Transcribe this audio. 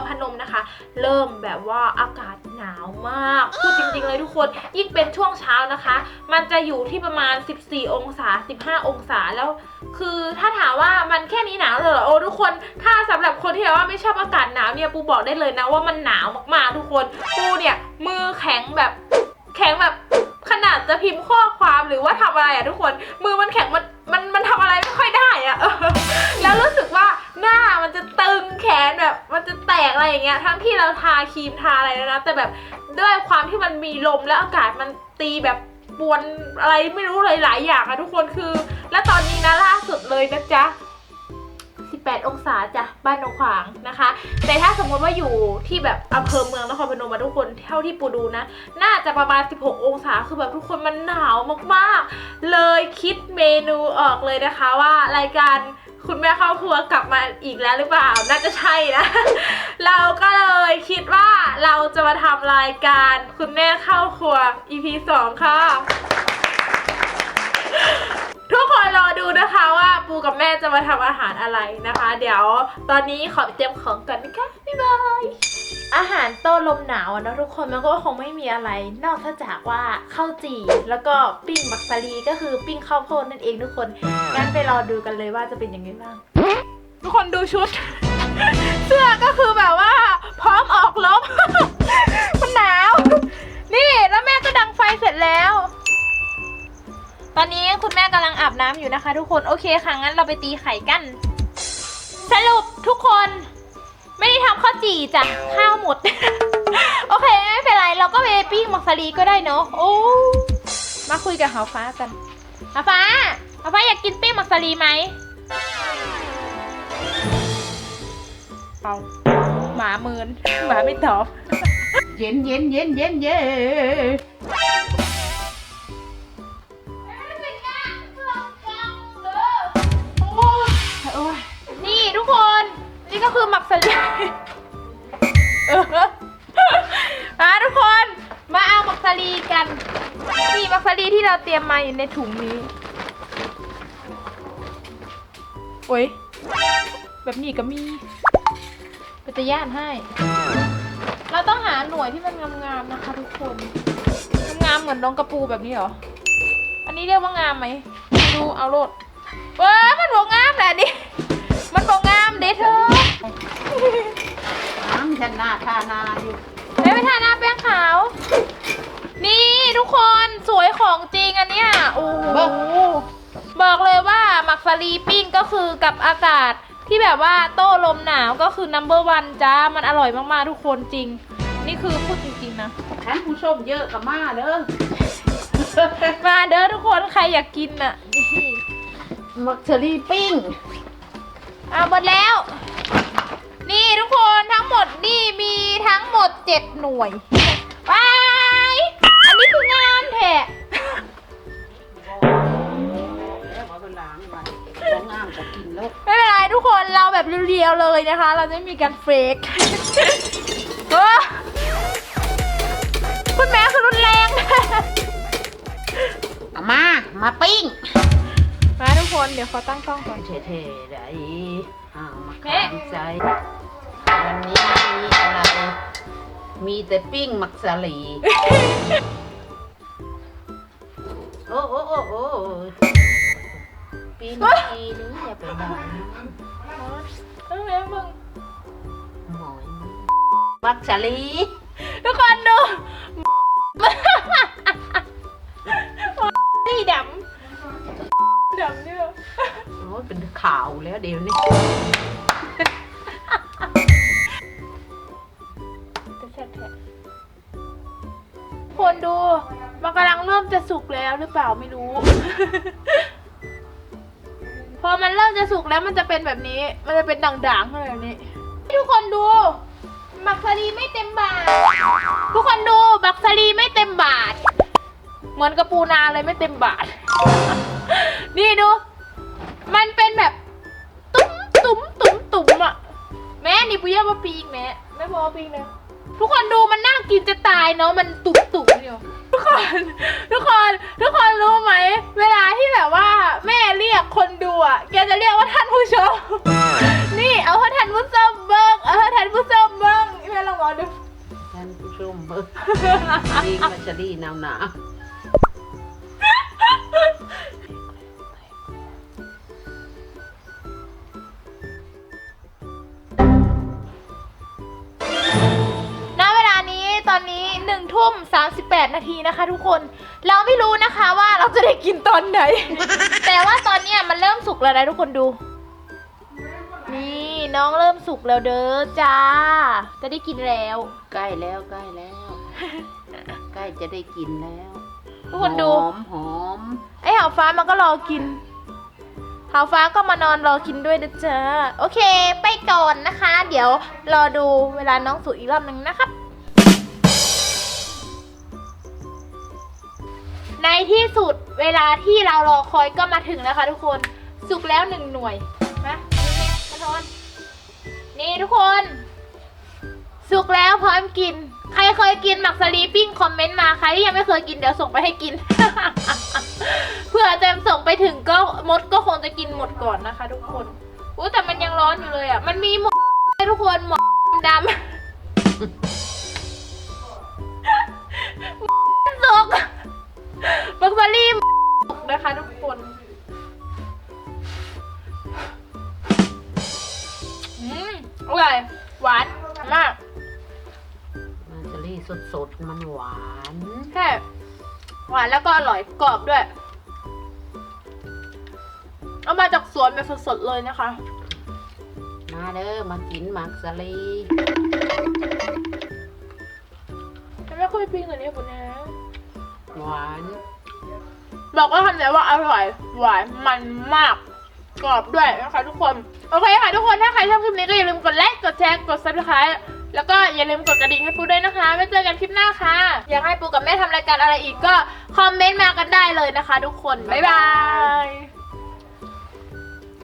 รพนมนะคะ เริ่มแบบว่าอากาศหนาวมากพูดจริงๆเลยทุกคน ยิ่งเป็นช่วงเช้านะคะ มันจะอยู่ที่ประมาณ 14 องศา 15 องศาแล้ว คือถ้าถามว่ามันแค่นี้หนาวเหรอโอ้ทุกคนถ้าสำหรับคนที่แบบว่าไม่ชอบอากาศหนาวเนี่ยปูบอกได้เลยนะว่ามันหนาวมากๆทุกคนปูเนี่ยมือแข็งแบบแข็งแบบขนาดจะพิมพ์ข้อความหรือว่าทำอะไรอะทุกคน มือมันแข็งมันมันมันทำอะไรไม่ค่อยได้ อะไรอย่างเงี้ยทั้งที่เราทาครีมทาอะไรแล้วนะ แต่แบบด้วยความที่มันมีลมแล้วอากาศมันตีแบบปวนอะไรไม่รู้เลยหลายอย่างอะทุกคนคือ และตอนนี้นะล่าสุดเลยนะจ๊ะ18 องศาจ้ะบ้านหนองขวางนะคะ แต่ถ้าสมมติว่าอยู่ที่แบบอำเภอเมืองนครพนมมาทุกคนเท่าที่ปูดูนะ น่าจะประมาณ 16 องศาคือแบบทุกคนมันหนาวมากๆ เลยคิดเมนูออกเลยนะคะว่ารายการ คุณแม่เข้าครัวกลับมาอีกแล้วหรือเปล่า น่าจะใช่นะ เราก็เลยคิดว่าเราจะมาทำรายการคุณแม่เข้าครัว EP 2 ค่ะ ทุกคนรอดูนะคะว่าปูกับแม่จะมาทำอาหารอะไรนะคะ เดี๋ยวตอนนี้ขอไปเตรียมของก่อนนะคะ บ๊ายบาย อาหารโต้ลมหนาวอะเนะทุกคนมันก็คงไม่มีอะไร นอกจากว่าข้าวจี่แล้วก็ปิ้งบักซารีก็คือปิ้งข้าวโพดนั่นเองทุกคนงั้นไปรอดูกันเลยว่าจะเป็นยังไงบ้างทุกคนดูชุด เสื้อก็คือแบบว่า พร้อมออกรบ มันหนาว นี่แล้วแม่ก็ดังไฟเสร็จแล้ว ตอนนี้คุณแม่กำลังอาบน้ำอยู่นะคะ ทุกคนโอเคค่ะงั้นเราไปตีไข่กัน สรุปทุกคน ไม่ได้ทำข้าวจี่จ้ะข้าวหมด โอเค ไม่เป็นไร เราก็ไปปิ้งมักซารีก็ได้เนาะโอ้มาคุยกับหาฟ้ากันหาฟ้าหาฟ้าอยากกินปิ้งมักซารีไหมเอาหมาเมินหมาไม่ตอบ เย็นเย็นเย็นเย็นเย็น เอาหมักสลีกันนี่หมักสลีที่เราเตรียมมาอยู่ในถุงนี้โอ้ยแบบนี้ก็มีเป็นตะย่านให้ เราต้องหาหน่วยที่มันงามๆนะคะทุกคนงามๆเหมือนน้องกระปูแบบนี้เหรอ อันนี้เรียกว่างามไหมไม่รู้เอาโลดเว้ยมันบอกงามแหละดิมันบอกงามเด้เธอน้ำฉันหน้าทานาอยู่ไม่ไปทาหน้าแป้งขาวนี่ ทุกคนสวยของจริงอันเนี้ยโอ้โหบอกเลยว่าหมักสลีปิ้งก็คือกับอากาศที่แบบว่าโต้ลมหนาวก็คือ number one จ้ามันอร่อยมากๆทุกคนจริง นี่คือพูดจริงๆนะท่านผู้ชมเยอะกับมาเด้อมาเด้อทุกคนใครอยากกินน่ะนี่มักเชอรี่ปิ้งเอาหมดแล้ว นี่ทุกคนทั้งหมดนี่มีทั้งหมดเจ็ดหน่วย คนเราแบบเรียวๆเลยนะคะ เราจะไม่มีการเฟกเออคุณแม่คือรุนแรง เอามา มาปิ้ง มาทุกคนเดี๋ยวขอตั้งกล้องก่อน เท่ๆได้ห่างมาแม่ขามใจ วันนี้มีอะไร มีแต่ปิ้งมักสลี โอ้โอ้โอ้โอ้ ปีนี้ปีนี้อย่าไปไหนเออแม่มึงหมอยมักสลีทุกคนดูนี่ดำดำเนี่ยโอ้ยเป็นข่าวแล้วเดี๋ยวนี้จะแซ่บแท้คนดู มันกำลังเริ่มจะสุกแล้วหรือเปล่าไม่รู้ พอมันเริ่มจะสุกแล้วมันจะเป็นแบบนี้ มันจะเป็นด่างๆขึ้นมาแบบนี้ทุกคนดูบักซารีไม่เต็มบาท ทุกคนดูบักซารีไม่เต็มบาท เหมือนกระปูนาเลยไม่เต็มบาท นี่ดู มันเป็นแบบ ตุ้มตุ้มตุ้มตุ้มอะแม่นี่ปุยามาปีกแม่ไม่พอปีกนะทุกคนดูมันน่ากินจะตายเนาะมันตุ่มตุ่มเดียวทุกคน ทุกคน่ะแกจะเรียกว่าท่านผู้ชม นี่เอาให้ท่านผู้ชมเบิ้งเอาให้ท่านผู้ชมเบิ้งแม่ลองมองดู ท่านผู้ชมเบิร์ดีมาชลีหนาวหนาา38 นาทีนะคะ ทุกคน เราไม่รู้นะคะว่าเราจะได้กินตอนไหน แต่ว่าตอนเนี้ยมันเริ่มสุกแล้วนะทุกคนดู นี่น้องเริ่มสุกแล้วเด้อจ้า จะได้กินแล้ว ใกล้แล้วใกล้แล้ว ใกล้จะได้กินแล้วทุกคนดู หอมหอมไอ้หาวฟ้ามันก็รอกินหาวฟ้าก็มานอนรอกินด้วยเด้อจ้าโอเค ไปก่อนนะคะ เดี๋ยวรอดูเวลาน้องสุกอีกรอบหนึ่งนะครับ ในที่สุดเวลาที่เรารอคอยก็มาถึงแล้วค่ะทุกคน สุกแล้วหนึ่งหน่วยนะทนนี่ทุกคน สุกแล้วพร้อมกิน ใครเคยกินหมักสลีปิ้งคอมเมนต์มาใครที่ยังไม่เคยกินเดี๋ยวส่งไปให้กิน เพื่อจะส่งไปถึงก็มดก็คงจะกินหมดก่อนนะคะ ทุกคนอู้แต่มันยังร้อนอยู่เลยอะ มันมีหมดทุกคนหมดดำ บักซารี่สุกนะคะทุกคนอืมอร่อยหวานมากมัชรีสดสดๆ มันหวานแค่หวานแล้วก็อร่อยกรอบด้วย เอามาจากสวนแบบสดๆเลยนะคะ มาเด้อมากินหมักสลีฉันไม่ค่อยปิ้งตัวนี้คุณนะหวาน บอกว่าคำนี้ว่าอร่อยหวานมันมากกรอบด้วยนะคะทุกคน โอเคค่ะทุกคนถ้าใครชอบคลิปนี้ก็อย่าลืมกดไลค์กดแชร์กด subscribe แล้วก็อย่าลืมกดกระดิ่งให้ปูด้วยนะคะ ไว้เจอกันคลิปหน้าค่ะ อยากให้ปูกับแม่ทำรายการอะไรอีกก็คอมเมนต์มากันได้เลยนะคะ ทุกคน บ๊ายบาย